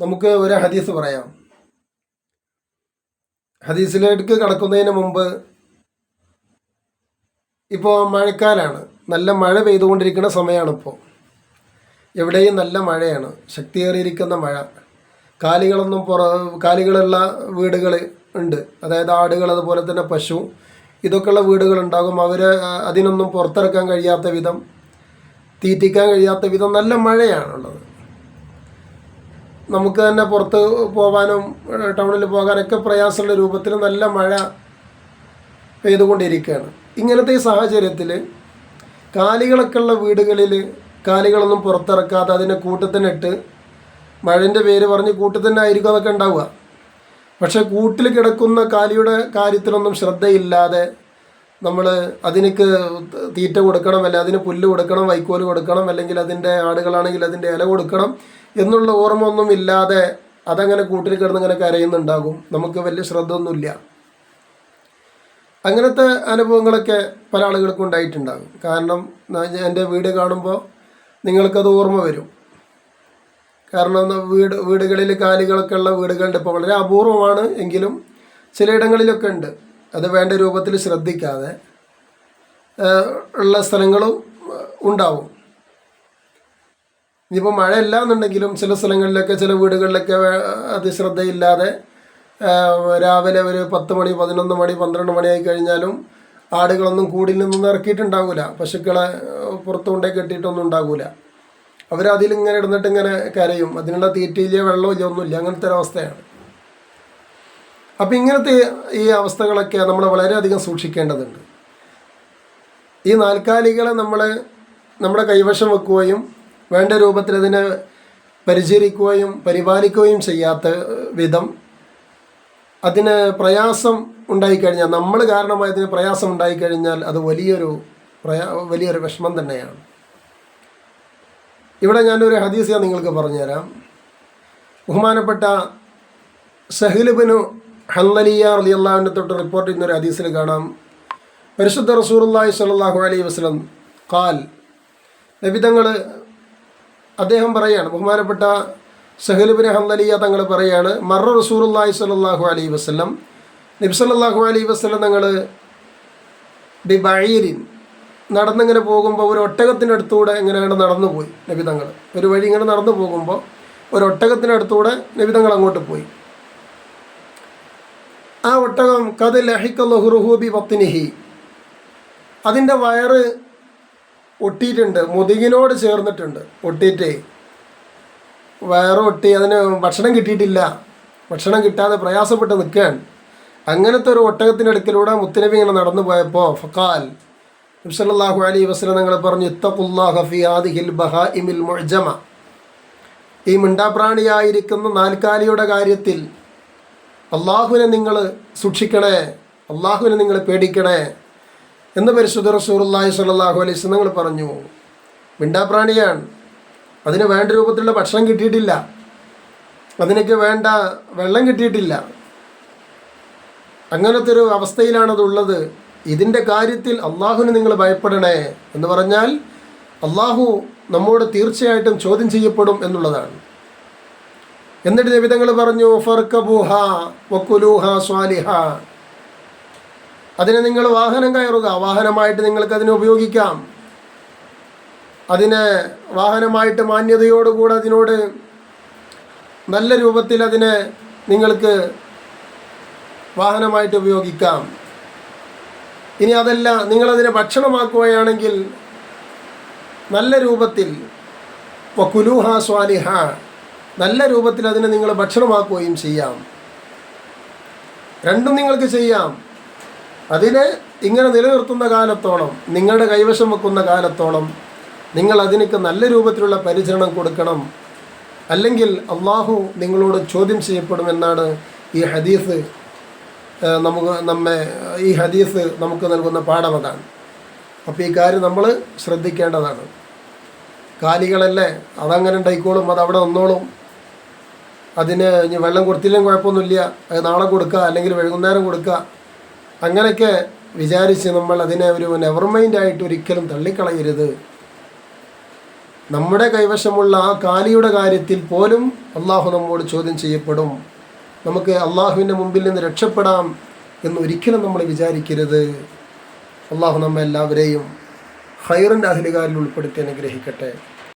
നമുക്ക് ഒരു ഹദീസ് പറയാം. ഹദീസിലേക്ക് കടക്കുന്നതിന് മുമ്പ് ഇപ്പോൾ മഴക്കാലാണ്. നല്ല മഴ പെയ്തുകൊണ്ടിരിക്കുന്ന സമയമാണ് ഇപ്പോൾ എവിടെയും നല്ല മഴയാണ്. ശക്തിയേറിയിരിക്കുന്ന മഴ. കാലികളൊന്നും പുറ കാലികളുള്ള വീടുകൾ ഉണ്ട്. അതായത് ആടുകൾ അതുപോലെ തന്നെ പശു ഇതൊക്കെയുള്ള വീടുകളുണ്ടാകും. അവർ അതിനൊന്നും പുറത്തിറക്കാൻ കഴിയാത്ത വിധം തീറ്റിക്കാൻ കഴിയാത്ത വിധം നല്ല മഴയാണുള്ളത്. നമുക്ക് തന്നെ പുറത്ത് പോകാനും ടൗണിൽ പോകാനൊക്കെ പ്രയാസമുള്ള രൂപത്തിൽ നല്ല മഴ പെയ്തുകൊണ്ടിരിക്കുകയാണ്. ഇങ്ങനത്തെ ഈ സാഹചര്യത്തിൽ കാലികളൊക്കെ ഉള്ള വീടുകളിൽ കാലികളൊന്നും പുറത്തിറക്കാതെ അതിനെ കൂട്ടത്തിനിട്ട് മഴന്റെ പേര് പറഞ്ഞ് കൂട്ടത്തിന്റെ ആയിരിക്കും അതൊക്കെ ഉണ്ടാവുക. പക്ഷേ കൂട്ടിൽ കിടക്കുന്ന കാലിയുടെ കാര്യത്തിലൊന്നും ശ്രദ്ധയില്ലാതെ നമ്മൾ അതിനക്ക് തീറ്റ കൊടുക്കണം അല്ലെങ്കിൽ അതിന് പുല്ല് കൊടുക്കണം വൈക്കോൽ കൊടുക്കണം അല്ലെങ്കിൽ അതിന്റെ ആടുകളാണെങ്കിൽ അതിന്റെ ഇല കൊടുക്കണം എന്നുള്ള ഓർമ്മ ഒന്നും ഇല്ലാതെ അതങ്ങനെ കൂട്ടിൽ കിടന്ന് ഇങ്ങനെ കരയുന്നുണ്ടാകും. നമുക്ക് വലിയ ശ്രദ്ധ ഒന്നുമില്ല അങ്ങനത്തെ അനുഭവങ്ങളൊക്കെ പല ആളുകൾക്കും ഉണ്ടായിട്ടുണ്ടാകും. കാരണം എന്റെ വീട് കാണുമ്പോൾ നിങ്ങൾക്കത് ഓർമ്മ വരും. കാരണം വീട് വീടുകളിൽ കാലികളൊക്കെ ഉള്ള വീടുകളുണ്ട്. ഇപ്പോൾ വളരെ അപൂർവമാണ് എങ്കിലും ചിലയിടങ്ങളിലൊക്കെ ഉണ്ട്. അത് വേണ്ട രൂപത്തിൽ ശ്രദ്ധിക്കാതെ ഉള്ള സ്ഥലങ്ങളും ഉണ്ടാവും. ഇനിയിപ്പോൾ മഴയില്ല എന്നുണ്ടെങ്കിലും ചില സ്ഥലങ്ങളിലൊക്കെ ചില വീടുകളിലൊക്കെ അതിശ്രദ്ധയില്ലാതെ അത് ശ്രദ്ധയില്ലാതെ രാവിലെ ഒരു പത്ത് മണി പതിനൊന്ന് മണി പന്ത്രണ്ട് മണിയായി കഴിഞ്ഞാലും ആടുകളൊന്നും കൂടിൽ നിന്നൊന്നും ഇറക്കിയിട്ടുണ്ടാവില്ല പശുക്കളെ പുറത്തു കൊണ്ടേ കെട്ടിയിട്ടൊന്നും ഉണ്ടാവില്ല അവരതിലിങ്ങനെ ഇടന്നിട്ട് ഇങ്ങനെ കരയും. അതിനുള്ള തീറ്റയില്ല വെള്ളമില്ല ഒന്നുമില്ല. അങ്ങനത്തെ ഒരു അവസ്ഥയാണ് അപ്പം ഇങ്ങനത്തെ ഈ അവസ്ഥകളൊക്കെ നമ്മൾ വളരെയധികം സൂക്ഷിക്കേണ്ടതുണ്ട്. ഈ നാൽക്കാലികളെ നമ്മൾ നമ്മുടെ കൈവശം വെക്കുകയും വേണ്ട രൂപത്തിൽ അതിനെ പരിചരിക്കുകയും പരിപാലിക്കുകയും ചെയ്യാത്ത വിധം അതിന് പ്രയാസം ഉണ്ടായിക്കഴിഞ്ഞാൽ നമ്മൾ കാരണമായി അതിന് പ്രയാസം ഉണ്ടായിക്കഴിഞ്ഞാൽ അത് വലിയൊരു പ്രയാ വലിയൊരു വിഷമം തന്നെയാണ്. ഇവിടെ ഞാനൊരു ഹദീസ് ഞാൻ നിങ്ങൾക്ക് പറഞ്ഞുതരാം. ബഹുമാനപ്പെട്ട സഹിലുബിനു ഹല്ലലിയ അള്ളാഹുവിന്റെ തൊട്ട് റിപ്പോർട്ട് ചെയ്യുന്ന ഒരു ഹദീസിൽ കാണാം. പരിശുദ്ധ റസൂറുല്ലാഹി സ്വല്ലല്ലാഹു അലൈഹി വസ്ലം കാൽ നബിതങ്ങൾ അദ്ദേഹം പറയാണ് ബഹുമാനപ്പെട്ട സഹലുബിൻ ഹല്ലലിയ തങ്ങൾ പറയാണ് മറ റസൂറുല്ലാഹി സ്വല്ലല്ലാഹു അലൈഹി വസ്ലം നബി സല്ലാഹു അലൈഹി വസ്ലം തങ്ങൾ ബി ബഴീരിൻ നടന്നിങ്ങനെ പോകുമ്പോൾ ഒരു ഒട്ടകത്തിന്റെ അടുത്തൂടെ ഇങ്ങനെ അങ്ങനെ നടന്നു പോയി നബി തങ്ങൾ ഒരു വഴി ഇങ്ങനെ നടന്നു പോകുമ്പോൾ ഒരു ഒട്ടകത്തിന്റെ അടുത്തൂടെ നബി തങ്ങൾ അങ്ങോട്ട് പോയി. ഒട്ടകം കത് ലഹിക്കല്ലുഹുറുഹൂബി പത്തിനിഹി അതിന്റെ വയറ് ഒട്ടിയിട്ടുണ്ട് മുതുകിനോട് ചേർന്നിട്ടുണ്ട് ഒട്ടിയിട്ട്. വയറ് ഒട്ടി അതിന് ഭക്ഷണം കിട്ടിയിട്ടില്ല. ഭക്ഷണം കിട്ടാതെ പ്രയാസപ്പെട്ട് നിൽക്കുകയാണ്. അങ്ങനത്തെ ഒരു ഒട്ടകത്തിന്റെ അടുക്കിലൂടെ മുത്തനബി ഇങ്ങനെ നടന്നു പോയപ്പോൾ ഫക്കാൽ നബ്സല്ലാഹു അലി വസ്ലം നിങ്ങൾ പറഞ്ഞു ഇത്തഖുല്ലാഹ ഫി ആദിഹിൽ ബഹാഇമിൽ ഈ മിണ്ടാപ്രാണിയായിരിക്കുന്ന നാൽക്കാലിയുടെ കാര്യത്തിൽ അള്ളാഹുവിനെ നിങ്ങൾ സൂക്ഷിക്കണേ അള്ളാഹുവിനെ നിങ്ങൾ പേടിക്കണേ എന്ന് പരിശുദ്ധ റസൂറുല്ലാഹി സ്വല്ലല്ലാഹു അലൈസ് നിങ്ങൾ പറഞ്ഞു. മിണ്ടാപ്രാണിയാണ്. അതിന് വേണ്ട രൂപത്തിലുള്ള ഭക്ഷണം കിട്ടിയിട്ടില്ല. അതിനൊക്കെ വേണ്ട വെള്ളം കിട്ടിയിട്ടില്ല. അങ്ങനത്തെ ഒരു അവസ്ഥയിലാണതുള്ളത് ഇതിന്റെ കാര്യത്തിൽ അള്ളാഹുവിന് നിങ്ങൾ ഭയപ്പെടണേ എന്ന് പറഞ്ഞാൽ അള്ളാഹു നമ്മോട് തീർച്ചയായിട്ടും ചോദ്യം ചെയ്യപ്പെടും എന്നുള്ളതാണ്. എന്നിട്ട് നിബിതങ്ങൾ പറഞ്ഞു ഫർക്കബൂഹ വക്കുലൂഹ സ്വാലിഹ. അതിനെ നിങ്ങൾ വാഹനം കയറുക. വാഹനമായിട്ട് നിങ്ങൾക്ക് അതിനെ ഉപയോഗിക്കാം. അതിനെ വാഹനമായിട്ട് മാന്യതയോടുകൂടെ അതിനോട് നല്ല രൂപത്തിൽ അതിനെ നിങ്ങൾക്ക് വാഹനമായിട്ട് ഉപയോഗിക്കാം. ഇനി അതല്ല നിങ്ങളതിനെ ഭക്ഷണമാക്കുകയാണെങ്കിൽ നല്ല രൂപത്തിൽ വക്കുലൂഹ സ്വാലിഹ നല്ല രൂപത്തിൽ അതിനെ നിങ്ങൾ ഭക്ഷണമാക്കുകയും ചെയ്യാം. രണ്ടും നിങ്ങൾക്ക് ചെയ്യാം. അതിനെ ഇങ്ങനെ നിലനിർത്തുന്ന കാലത്തോളം നിങ്ങളുടെ കൈവശം വെക്കുന്ന കാലത്തോളം നിങ്ങൾ അതിനൊക്കെ നല്ല രൂപത്തിലുള്ള പരിചരണം കൊടുക്കണം. അല്ലെങ്കിൽ അള്ളാഹു നിങ്ങളോട് ചോദ്യം ചെയ്യപ്പെടുമെന്നാണ് ഈ ഹദീസ് നമുക്ക് നമ്മെ ഈ ഹദീസ് നമുക്ക് നൽകുന്ന പാഠം അതാണ്. അപ്പോൾ ഈ കാര്യം നമ്മൾ ശ്രദ്ധിക്കേണ്ടതാണ്. കാലികളല്ലേ? അതങ്ങനെ ഉണ്ടായിക്കോളും അത് അവിടെ നിന്നോളും. അതിന് ഇനി വെള്ളം കൊടുത്തില്ലെങ്കിൽ കുഴപ്പമൊന്നുമില്ല. അത് നാളെ കൊടുക്കുക അല്ലെങ്കിൽ വൈകുന്നേരം കൊടുക്കുക. അങ്ങനെയൊക്കെ വിചാരിച്ച് നമ്മൾ അതിനെ ഒരു നെവർ മൈൻഡായിട്ട് ഒരിക്കലും തള്ളിക്കളയരുത്. നമ്മുടെ കൈവശമുള്ള ആ കാലിയുടെ കാര്യത്തിൽ പോലും അള്ളാഹു നമ്മോട് ചോദ്യം ചെയ്യപ്പെടും. നമുക്ക് അള്ളാഹുവിന്റെ മുമ്പിൽ നിന്ന് രക്ഷപ്പെടാം എന്ന് ഒരിക്കലും നമ്മൾ വിചാരിക്കരുത്. അള്ളാഹു നമ്മെ എല്ലാവരെയും ഹൈറിന്റെ അഹിലുകാരിൽ ഉൾപ്പെടുത്തി അനുഗ്രഹിക്കട്ടെ.